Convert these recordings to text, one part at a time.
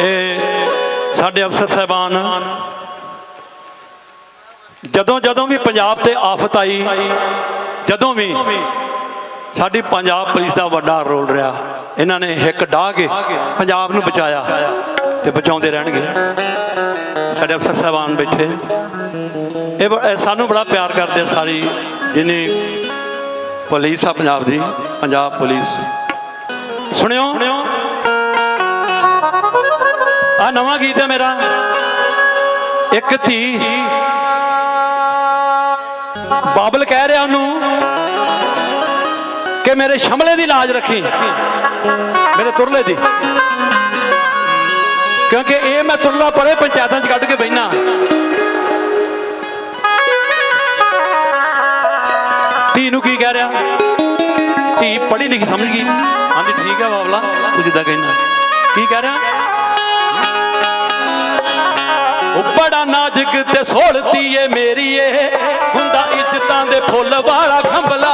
ਇਹ ਸਾਡੇ ਅਫਸਰ ਸਾਹਿਬਾਨ, ਜਦੋਂ ਜਦੋਂ ਵੀ ਪੰਜਾਬ ਤੇ ਆਫਤ ਆਈ, ਜਦੋਂ ਵੀ ਸਾਡੀ ਪੰਜਾਬ ਪੁਲਿਸ ਦਾ ਵੱਡਾ ਰੋਲ ਰਿਹਾ, ਇਹਨਾਂ ਨੇ ਹਿੱਕ ਡਾਹ ਕੇ ਪੰਜਾਬ ਨੂੰ ਬਚਾਇਆ ਤੇ ਬਚਾਉਂਦੇ ਰਹਿਣਗੇ। ਸਾਡੇ ਅਫਸਰ ਸਾਹਿਬਾਨ ਬੈਠੇ। ਇਹ ਬ- ਇਹ ਸਾਨੂੰ ਬੜਾ ਪਿਆਰ ਕਰਦੇ ਆ ਸਾਰੀ ਜਿਨੇ ਪੁਲਿਸ ਆ ਪੰਜਾਬ ਦੀ, ਪੰਜਾਬ ਪੁਲਿਸ। ਸੁਣਿਓ? ਆ ਨਵਾਂ ਗੀਤ ਹੈ ਮੇਰਾ। ਇੱਕ ਧੀ ਬਾਬਲ ਕਹਿ ਰਿਹਾ ਉਹਨੂੰ ਕਿ ਮੇਰੇ ਸ਼ਮਲੇ ਦੀ ਲਾਜ ਰੱਖੀ, ਮੇਰੇ ਤੁਰਲੇ ਦੀ। ਕਿਉਂਕਿ ਇਹ ਮੈਂ ਤੁਰਲਾ ਪਰੇ ਪੰਚਾਇਤਾਂ 'ਚ ਕੱਢ ਕੇ ਬੈਣਾ ਧੀ ਨੂੰ ਕੀ ਕਹਿ ਰਿਹਾ? ਧੀ ਪੜ੍ਹੀ ਲਿਖੀ ਸਮਝ ਗਈ। ਹਾਂਜੀ, ਠੀਕ ਹੈ ਬਾਬਲਾ, ਤੂੰ ਜਿੱਦਾਂ ਕਹਿਣਾ ਕੀ ਕਹਿ ਰਿਹਾ? ਨਾਜ਼ੁਕ ਤੇ ਸੋਹਲਤੀ ਏ ਮੇਰੀ ਏ ਹੁੰਦਾ ਇੱਜ਼ਤਾਂ ਦੇ ਫੁੱਲ ਵਾਲਾ ਖੰਭਲਾ।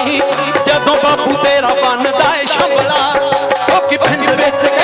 ਸਰਦਾਰਨੀ ਜਦੋਂ ਬਾਪੂ ਤੇਰਾ ਬਣਦਾ ਏ ਸ਼ੰਭਲਾ ਲੋਕੀ ਪਿੰਡ ਵਿੱਚ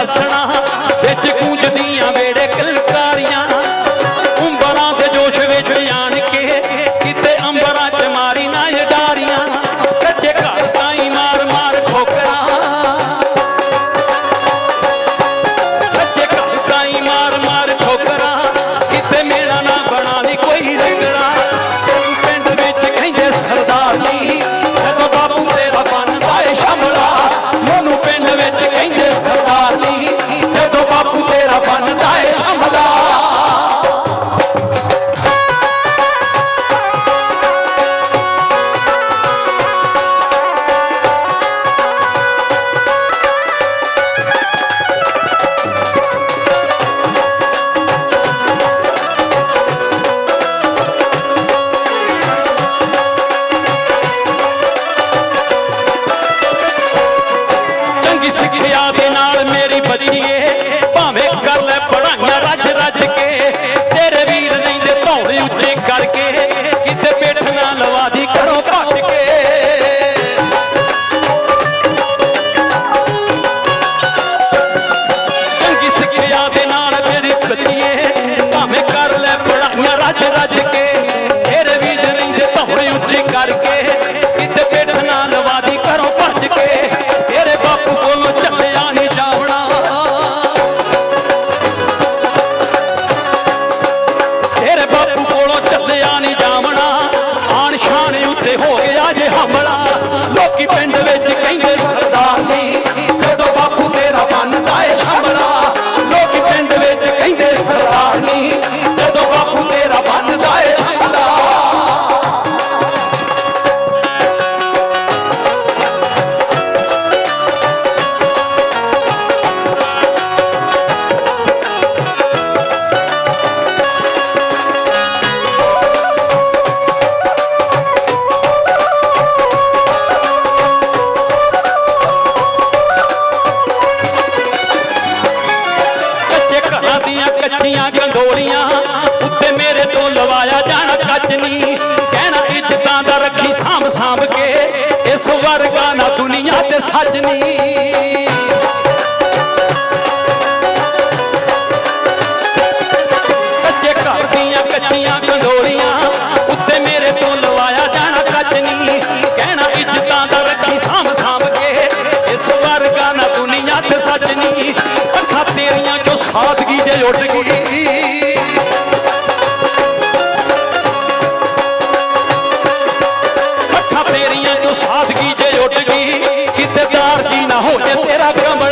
ਹੱਸਣਾ keep and ਇਸ ਵਰਗਾ ਨਾ ਦੁਨੀਆ ਤੇ ਸਜਣੀ। ਕੱਚੇ ਘਰ ਦੀਆਂ ਕੱਚੀਆਂ ਕੰਡੋਲੀਆਂ ਉੱਤੇ ਮੇਰੇ ਤੋਂ ਲਵਾਇਆ ਜਾਣਾ ਕੱਜਣੀ। ਕਹਿਣਾ ਇੱਜ਼ਤਾਂ ਦਾ ਰੱਖੀ ਸਾਂਭ ਸਾਂਭ ਕੇ ਇਸ ਵਰਗਾ ਨਾ ਦੁਨੀਆ ਤੇ ਸਜਣੀ। ਅੱਖਾਂ ਤੇਰੀਆਂ ਜੋ ਸਾਦਗੀ ਦੇ ਉੱਡ ਗਈ। ਹੋ